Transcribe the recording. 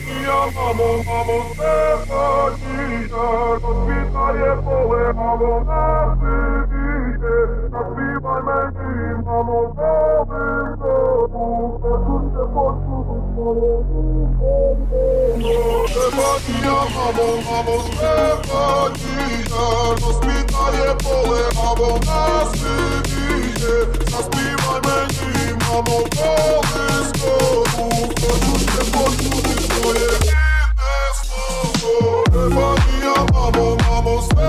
mia mamo, mamo, serca di già L'ospitale è mamo, la civite La prima è mentire, mamo, la vita tu E tutte forse tu sono un mondo Serca di mia mamo, mamo, serca di già L'ospitale è most.